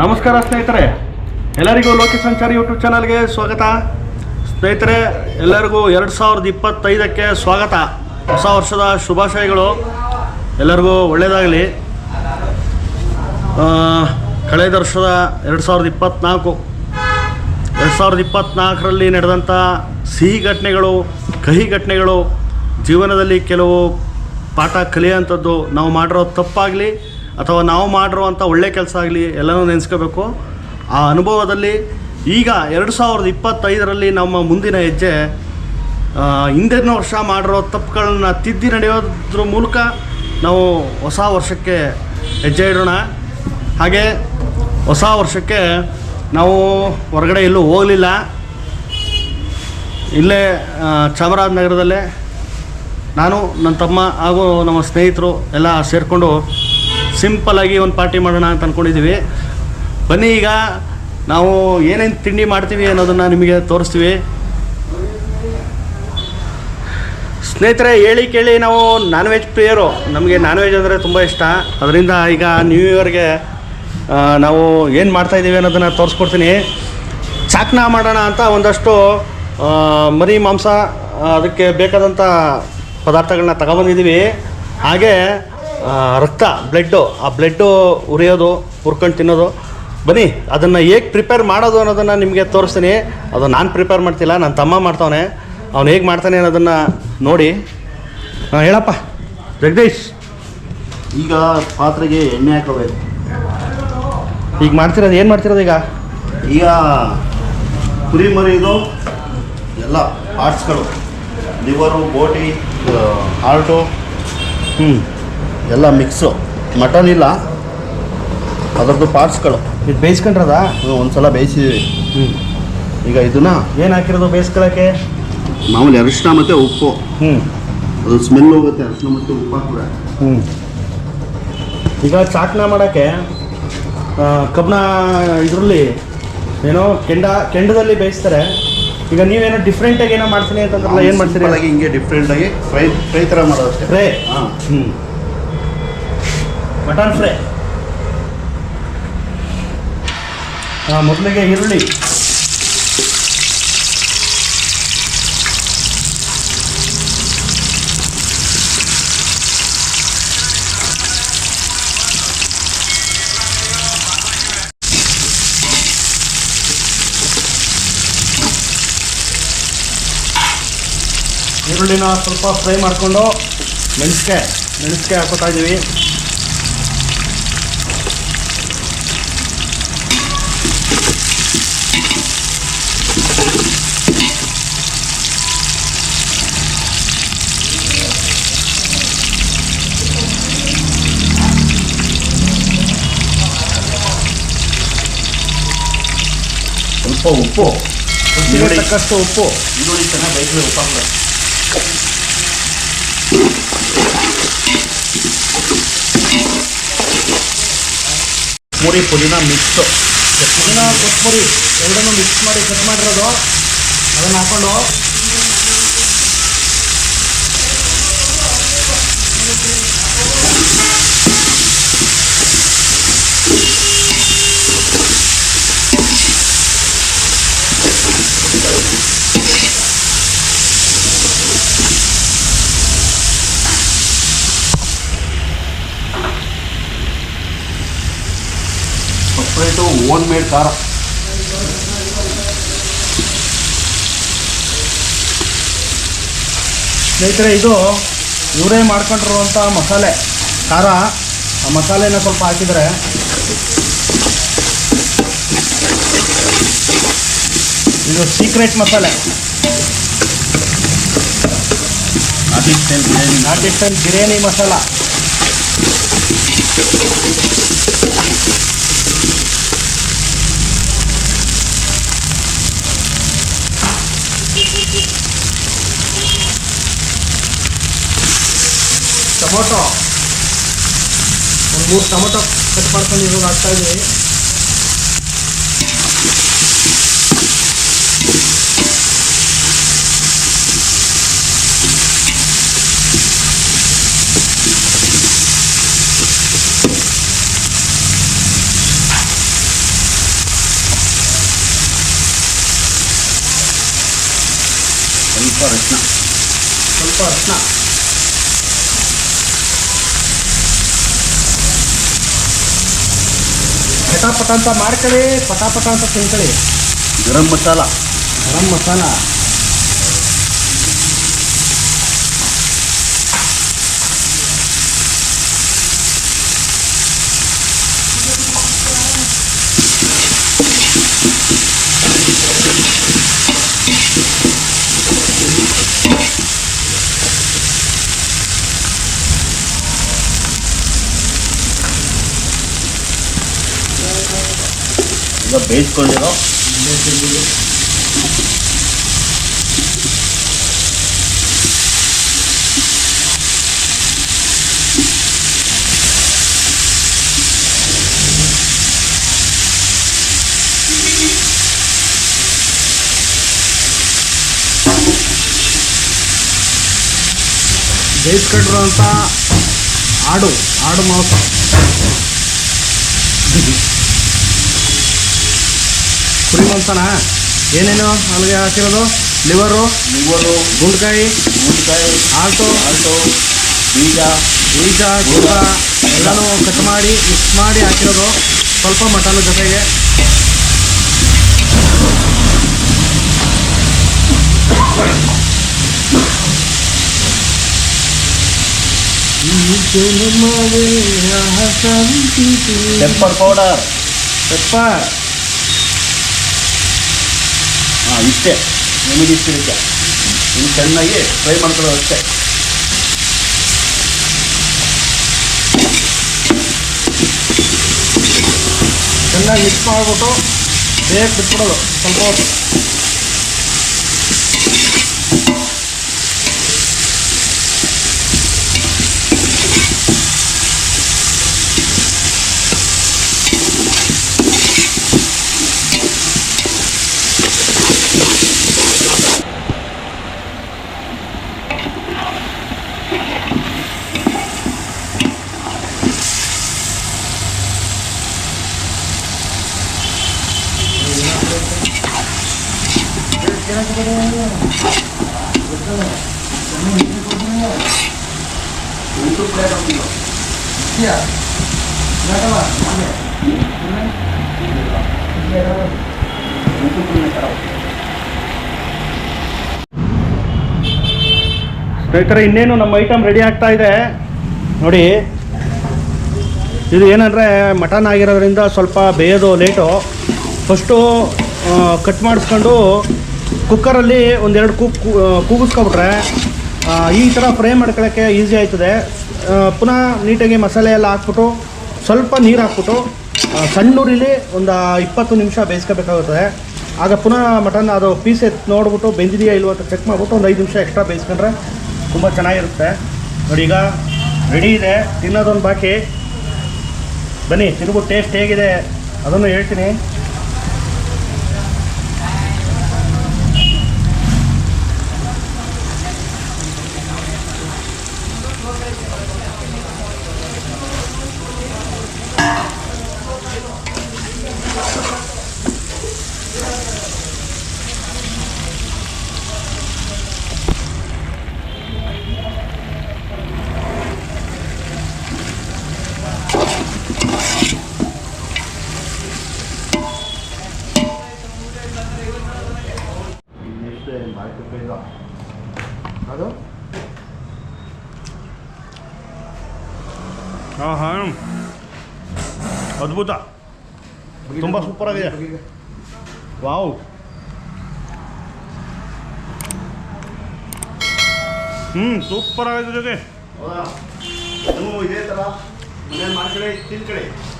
ನಮಸ್ಕಾರ ಸ್ನೇಹಿತರೆ. ಎಲ್ಲರಿಗೂ ಲೋಕಿ ಸಂಚಾರಿ ಯೂಟ್ಯೂಬ್ ಚಾನಲ್ಗೆ ಸ್ವಾಗತ. ಸ್ನೇಹಿತರೆ, ಎಲ್ಲರಿಗೂ ಎರಡು ಸಾವಿರದ ಇಪ್ಪತ್ತೈದಕ್ಕೆ ಸ್ವಾಗತ. ಹೊಸ ವರ್ಷದ ಶುಭಾಶಯಗಳು. ಎಲ್ಲರಿಗೂ ಒಳ್ಳೆಯದಾಗಲಿ. ಕಳೆದ ವರ್ಷದ ಎರಡು ಸಾವಿರದ ಇಪ್ಪತ್ತ್ನಾಲ್ಕು ಎರಡು ಸಾವಿರದ ಇಪ್ಪತ್ತ್ನಾಲ್ಕರಲ್ಲಿ ನಡೆದಂಥ ಸಿಹಿ ಘಟನೆಗಳು ಕಹಿ ಘಟನೆಗಳು ಜೀವನದಲ್ಲಿ ಕೆಲವು ಪಾಠ ಕಲಿಯೋಂಥದ್ದು ನಾವು ಮಾಡಿರೋ ತಪ್ಪಾಗಲಿ. ಅಥವಾ ನಾವು ಮಾಡಿರುವಂಥ ಒಳ್ಳೆ ಕೆಲಸ ಆಗಲಿ ಎಲ್ಲನೂ ನೆನೆಸ್ಕೋಬೇಕು. ಆ ಅನುಭವದಲ್ಲಿ ಈಗ ಎರಡು ಸಾವಿರದ ಇಪ್ಪತ್ತೈದರಲ್ಲಿ ನಮ್ಮ ಮುಂದಿನ ಹೆಜ್ಜೆ ಹಿಂದಿನ ವರ್ಷ ಮಾಡಿರೋ ತಪ್ಪುಗಳನ್ನ ತಿದ್ದಿ ನಡೆಯೋದ್ರ ಮೂಲಕ ನಾವು ಹೊಸ ವರ್ಷಕ್ಕೆ ಹೆಜ್ಜೆ ಇಡೋಣ. ಹಾಗೆ ಹೊಸ ವರ್ಷಕ್ಕೆ ನಾವು ಹೊರಗಡೆ ಎಲ್ಲೂ ಹೋಗಲಿಲ್ಲ. ಇಲ್ಲೇ ಚಾಮರಾಜನಗರದಲ್ಲೇ ನಾನು, ನನ್ನ ತಮ್ಮ ಹಾಗೂ ನಮ್ಮ ಸ್ನೇಹಿತರು ಎಲ್ಲ ಸೇರಿಕೊಂಡು ಸಿಂಪಲ್ಲಾಗಿ ಒಂದು ಪಾರ್ಟಿ ಮಾಡೋಣ ಅಂತ ಅಂದ್ಕೊಂಡಿದ್ದೀವಿ ಬನ್ನಿ ಈಗ ನಾವು ಏನೇನು ತಿಂಡಿ ಮಾಡ್ತೀವಿ ಅನ್ನೋದನ್ನು ನಿಮಗೆ ತೋರಿಸ್ತೀವಿ. ಸ್ನೇಹಿತರೆ, ಹೇಳಿ ಕೇಳಿ ನಾವು ನಾನ್ ವೆಜ್ ಪ್ರಿಯರು. ನಮಗೆ ನಾನ್ ವೆಜ್ ಅಂದರೆ ತುಂಬ ಇಷ್ಟ. ಅದರಿಂದ ಈಗ ನ್ಯೂ ಇಯರ್ಗೆ ನಾವು ಏನು ಮಾಡ್ತಾಯಿದ್ದೀವಿ ಅನ್ನೋದನ್ನು ತೋರಿಸ್ಕೊಡ್ತೀನಿ. ಚಾಕ್ನ ಮಾಡೋಣ ಅಂತ ಒಂದಷ್ಟು ಮರಿ, ಮಾಂಸ ಅದಕ್ಕೆ ಬೇಕಾದಂಥ ಪದಾರ್ಥಗಳನ್ನ ತಗೊಬಂದಿದ್ದೀವಿ ಹಾಗೆ ರಕ್ತ ಬ್ಲಡ್ಡು ಆ ಬ್ಲಡ್ಡು ಉರಿಯೋದು ಹುರ್ಕೊಂಡು ತಿನ್ನೋದು. ಬನ್ನಿ ಅದನ್ನು ಹೇಗೆ ಪ್ರಿಪೇರ್ ಮಾಡೋದು ಅನ್ನೋದನ್ನು ನಿಮಗೆ ತೋರಿಸ್ತೀನಿ. ಅದು ನಾನು ಪ್ರಿಪೇರ್ ಮಾಡ್ತಿಲ್ಲ ನನ್ನ ತಮ್ಮ ಮಾಡ್ತಾವನೆ. ಅವ್ನು ಹೇಗೆ ಮಾಡ್ತಾನೆ ಅನ್ನೋದನ್ನು ನೋಡಿ. ಹಾಂ ಹೇಳಪ್ಪ. ಜಗದೀಶ್. ಈಗ ಪಾತ್ರೆಗೆ ಎಣ್ಣೆ ಹಾಕೋಬೇಕು. ಈಗ ಮಾಡ್ತಿರೋದು ಏನು ಮಾಡ್ತಿರೋದು ಈಗ? ಈಗ ಕುರಿ ಮರಿದು ಎಲ್ಲ ಪಾರ್ಟ್ಸ್ಗಳು ಲಿವರು ಬೋಟಿ ಹಾರ್ಟು ಹ್ಞೂ ಎಲ್ಲ ಮಿಕ್ಸು ಮಟನ್ ಇಲ್ಲ. ಅದರದ್ದು ಪಾರ್ಟ್ಸ್ಗಳು ಇದು ಬೇಯಿಸ್ಕೊಂಡ್ರದ? ಒಂದು ಸಲ ಬೇಯಿಸಿದ್ದೀವಿ ಹ್ಞೂ ಈಗ ಇದನ್ನ ಏನು ಹಾಕಿರೋದು ಬೇಯಿಸ್ಕೊಳ್ಳೋಕ್ಕೆ ಮಾಮೂಲಿ ಅರಿಶಿನ ಮತ್ತು ಉಪ್ಪು. ಹ್ಞೂ ಅದು ಸ್ಮೆಲ್ ಹೋಗುತ್ತೆ ಅರಿಶಿನ ಮತ್ತು ಉಪ್ಪು ಹಾಕಿದ್ರೆ ಹ್ಞೂ ಈಗ ಚಾಕ್ನ ಮಾಡೋಕ್ಕೆ ಕಬ್ಬನ ಇದರಲ್ಲಿ ಏನೋ ಕೆಂಡ ಕೆಂಡದಲ್ಲಿ ಬೇಯಿಸ್ತಾರೆ. ಈಗ ನೀವೇನೋ ಡಿಫ್ರೆಂಟಾಗಿ ಏನೋ ಮಾಡ್ತೀನಿ ಅಂತಂದ್ರೆ ಏನು ಮಾಡ್ತೀರಿ? ಹಿಂಗೆ ಡಿಫ್ರೆಂಟಾಗಿ ಫ್ರೈ ಫ್ರೈ ಥರ ಮಾಡೋದು ಫ್ರೈ. ಹಾಂ. ಹ್ಞೂ ಮಟನ್ ಫ್ರೈ. ಮೊದಲಿಗೆ ಈರುಳ್ಳಿ. ಈರುಳ್ಳಿನ ಸ್ವಲ್ಪ ಫ್ರೈ ಮಾಡಿಕೊಂಡು ಮೆಣಸಿಕಾಯಿ ಮೆಣಸಿಕಾಯಿ ಹಾಕೋತಾ ಇದ್ದೀವಿ ಸ್ವಲ್ಪ ಉಪ್ಪು ಈರುಳ್ಳಿ ತಕ್ಕಷ್ಟು ಉಪ್ಪು ಈರುಳ್ಳಿ ಚೆನ್ನಾಗಿ ಬೇಯಿಸಿದ್ರೆ ಉಪ್ಪು ಹಾಕ್ಬೇಕು ಮುರಿ ಪುದೀನ ಮಿಕ್ಸು ಪುದೀನ ಕೊತ್ತಂಬರಿ ಎರಡನ್ನೂ ಮಿಕ್ಸ್ ಮಾಡಿ ಕಟ್ ಮಾಡಿರೋದು. ಅದನ್ನು ಹಾಕೊಂಡು ಮೇಡ್ ಖಾರ. ಸ್ನೇಹಿತರೆ ಇದು ಇವರೇ ಮಾಡ್ಕೊಂಡಿರುವಂಥ ಮಸಾಲೆ ಖಾರ. ಆ ಮಸಾಲೆನ ಸ್ವಲ್ಪ ಹಾಕಿದರೆ ಇದು ಸೀಕ್ರೆಟ್ ಮಸಾಲೆ. ನಾಟಿ ಸ್ಟೈಲ್ ಬಿರಿಯಾನಿ ನಾಟಿ ಸ್ಟೈಲ್ ಬಿರಿಯಾನಿ ಮಸಾಲ. ಟೊಮೊಟೊ ಒಂದು ಮೂರು ಟೊಮೊಟೊ ಕಟ್ ಮಾಡ್ಕೊಂಡು ಇವಾಗ ಹಾಕ್ತಾ ಇದ್ದೀವಿ ಸ್ವಲ್ಪ ಅರಿಶಿನ ಸ್ವಲ್ಪ ಅರಿಶಿನ ಪಟಾಪಟ ಅಂತ ಮಾಡ್ಕೊಳ್ಳಿ ಪಟಾಪಟ ಅಂತ ತಿನ್ಕೊಳ್ಳಿ ಗರಂ ಮಸಾಲ. ಗರಂ ಮಸಾಲ. ಈಗ ಬೇಯಿಸ್ಕೊಂಡಿರೋ ಬೇಯಿಸ್ಕೊಂಡಿರೋ ಅಂತ ಆಡು ಆಡು ಮಾಂಸ ಕುರಿ ಮಾಂಸನ ಏನೇನು ಅಲ್ಲಿಗೆ ಹಾಕಿರೋದು? ಲಿವರು ಲಿವರು ಗುಂಡ್ಕಾಯಿ ಗುಂಡ್ಕಾಯಿ ಆಲ್ಟು ಆಲ್ಟು ಬೀಜ ಬೀಜ ಗುಡ ಎಲ್ಲನೂ ಕಟ್ ಮಾಡಿ ಮಿಕ್ಸ್ ಮಾಡಿ ಹಾಕಿರೋದು. ಸ್ವಲ್ಪ ಮಟನ್ ಜೊತೆಗೆ. ಪೆಪ್ಪರ್ ಪೌಡರ್ ಪೆಪ್ಪರ್ ಹಾಂ ಇಷ್ಟೇ. ನಿಮಗೆ ಇಷ್ಟಿರುತ್ತೆ ಇನ್ನು ಚೆನ್ನಾಗಿ ಫ್ರೈ ಮಾಡ್ಕೊಳ್ಳೋದು ಅಷ್ಟೇ. ಚೆನ್ನಾಗಿ ಮಿಕ್ಸ್ ಮಾಡಿಬಿಟ್ಟು ಬೇಗ ಬಿಟ್ಬಿಡೋದು. ಸ್ವಲ್ಪ ಹೊತ್ತು. ಸ್ನೇಹಿತರೆ, ಇನ್ನೇನು ನಮ್ಮ ಐಟಮ್ ರೆಡಿ ಆಗ್ತಾ ಇದೆ. ನೋಡಿ, ಇದು ಏನಂದರೆ ಮಟನ್ ಆಗಿರೋದ್ರಿಂದ ಸ್ವಲ್ಪ ಬೇಯೋದು ಲೇಟು ಫಸ್ಟು ಕಟ್ ಮಾಡಿಸ್ಕೊಂಡು ಕುಕ್ಕರಲ್ಲಿ ಒಂದೆರಡು ಕೂಗ್ ಕೂಗಿಸ್ಕೊಬಿಟ್ರೆ ಈ ಥರ ಫ್ರೈ ಮಾಡ್ಕೊಳ್ಳೋಕ್ಕೆ ಈಸಿ ಆಯ್ತದೆ. ಪುನಃ ನೀಟಾಗಿ ಮಸಾಲೆ ಎಲ್ಲ ಹಾಕ್ಬಿಟ್ಟು, ಸ್ವಲ್ಪ ನೀರು ಹಾಕ್ಬಿಟ್ಟು ಸಣ್ಣೂರಿಲಿ ಒಂದು ಇಪ್ಪತ್ತು ನಿಮಿಷ ಬೇಯಿಸ್ಕೋಬೇಕಾಗುತ್ತದೆ. ಆಗ ಪುನಃ ಮಟನ್ ಅದು ಪೀಸ್ ಎತ್ತು ನೋಡ್ಬಿಟ್ಟು, ಬೆಂದಿದೆಯಾ ಇಲ್ವೋ ಅಂತ ಚೆಕ್ ಮಾಡಿಬಿಟ್ಟು ಒಂದು ಐದು ನಿಮಿಷ ಎಕ್ಸ್ಟ್ರಾ ಬೇಯಿಸ್ಕೊಂಡ್ರೆ ತುಂಬ ಚೆನ್ನಾಗಿರುತ್ತೆ. ನೋಡಿ ಈಗ ರೆಡಿ ಇದೆ, ತಿನ್ನೋದೊಂದು ಬಾಕಿ. ಬನ್ನಿ, ತಿನ್ಬಿಟ್ಟು ಟೇಸ್ಟ್ ಹೇಗಿದೆ, ಅದನ್ನು ಹೇಳ್ತೀನಿ ಅದು ಹಾಂ ಅದ್ಭುತ. ತುಂಬ ಸೂಪರ್ ಆಗಿದೆ. ವಾವ್. ಹ್ಞೂ ಸೂಪರ್ ಆಗಿದೆ ಜೊತೆ. ಇದೇ ಥರ ತಿನ್ಕೊಳ್ಳಿ.